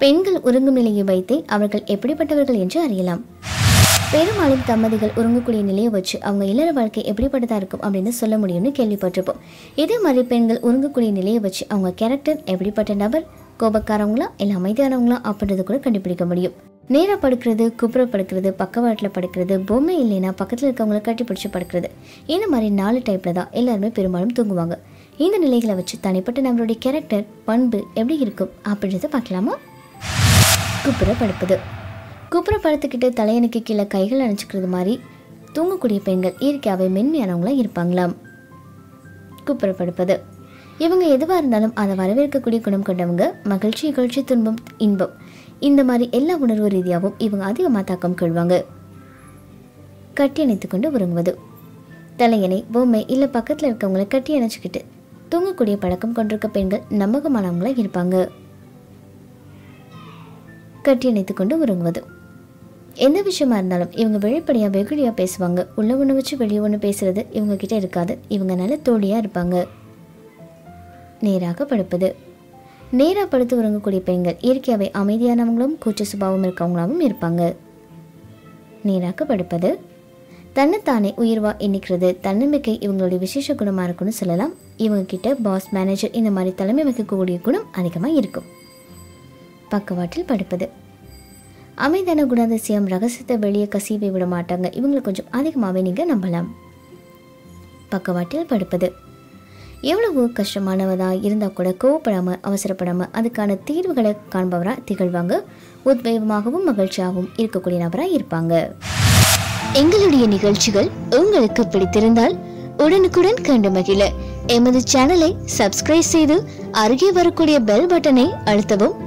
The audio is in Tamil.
பெண்கள் உறங்கும் நிலையை வைத்தே அவர்கள் எப்படிப்பட்டவர்கள் என்று அறியலாம். பெரும்பாலும் தம்பதிகள் உறங்கக்கூடிய நிலையை வச்சு அவங்க இல்லற வாழ்க்கை எப்படிப்பட்டதாக இருக்கும் அப்படின்னு சொல்ல முடியும்னு கேள்விப்பட்டிருப்போம். இதே மாதிரி பெண்கள் உறங்கக்கூடிய நிலையை வச்சு அவங்க கேரக்டர் எப்படிப்பட்ட நபர் கோபக்காரவங்களா இல்லை அமைதியானவங்களா அப்படின்றத கூட கண்டுபிடிக்க முடியும். நேராக படுக்கிறது குப்புற படுக்கிறது பக்கவாட்டில் படுக்கிறது பொம்மை இல்லைன்னா பக்கத்தில் இருக்கவங்களை கட்டி பிடிச்சி படுக்கிறது இந்த மாதிரி நாலு டைப்பில் தான் எல்லாருமே பெரும்பாலும் தூங்குவாங்க. இந்த நிலைகளை வச்சு தனிப்பட்ட நம்மளுடைய கேரக்டர் பண்பு எப்படி இருக்கும் அப்படின்றத பார்க்கலாமா? குப்புற படுப்பது குப்புற படுத்துக்கிட்டு தலையனுக்கு கீழே கைகள் அணைச்சிக்கிறது மாதிரி தூங்கக்கூடிய பெண்கள் இயற்கையாகவே மென்மையானவங்களா இருப்பாங்களாம். குப்புற படுப்பது இவங்க எதுவாக இருந்தாலும் அதை வரவேற்கக்கூடிய குணம் கொண்டவங்க மகிழ்ச்சி இகழ்ச்சி துன்பம் இன்பம். இந்த மாதிரி எல்லா உணர்வு ரீதியாகவும் இவங்க அதிகமாக தாக்கம் கொள்வாங்க. கட்டி அணைத்து கொண்டு உறங்குவது. தலையணை பொம்மை இல்லை பக்கத்தில் இருக்கவங்கள கட்டி அணைச்சிக்கிட்டு தூங்கக்கூடிய பழக்கம் கொண்டிருக்க பெண்கள் நம்பகமானவங்களா இருப்பாங்க. கட்டி இணைத்து கொண்டு உறங்குவது. எந்த விஷயமா இருந்தாலும் இவங்க வெளிப்படையாக வெகுளியாக பேசுவாங்க. உள்ள ஒன்று வச்சு வெளியே ஒன்று பேசுறது இவங்க கிட்ட இருக்காது. இவங்க நல்ல தோழியாக இருப்பாங்க. நேராக படுப்பது. நேராக படுத்து உறங்கக்கூடிய பெண்கள் இயற்கையாகவே அமைதியானவங்களும் கூச்ச சுபாவம் இருக்கவங்களாகவும் இருப்பாங்க. நேராக படுப்பது. தன்னைத்தானே உயிர்வா எண்ணிக்கிறது தன்னம்பிக்கை இவங்களுடைய விசேஷ குணமாக இருக்குன்னு சொல்லலாம். இவங்க கிட்ட பாஸ் மேனேஜர் இந்த மாதிரி தலைமை வகிக்கக்கூடிய குணம் அதிகமாக இருக்கும். பக்கவாட்டில் படுப்பது. அமைதான குணாதிசயம் ரகசியத்தை வெளியே கசிவை விட மாட்டாங்க. இவங்களை கொஞ்சம் அதிகமாகவே நீங்கள் நம்பலாம். பக்கவாட்டில் படுப்பது. எவ்வளவு கஷ்டமானவதாக இருந்தால் கூட கோவப்படாமல் அவசரப்படாமல் அதுக்கான தீர்வுகளை காண்பவராக திகழ்வாங்க. உத்வேகமாகவும் மகிழ்ச்சியாகவும் இருக்கக்கூடிய நபராக இருப்பாங்க. எங்களுடைய நிகழ்ச்சிகள் உங்களுக்கு பிடித்திருந்தால் உடனுக்குடன் கண்டு மகிழ. எமது சேனலை சப்ஸ்கிரைப் செய்து அருகே வரக்கூடிய பெல் பட்டனை அழுத்தவும்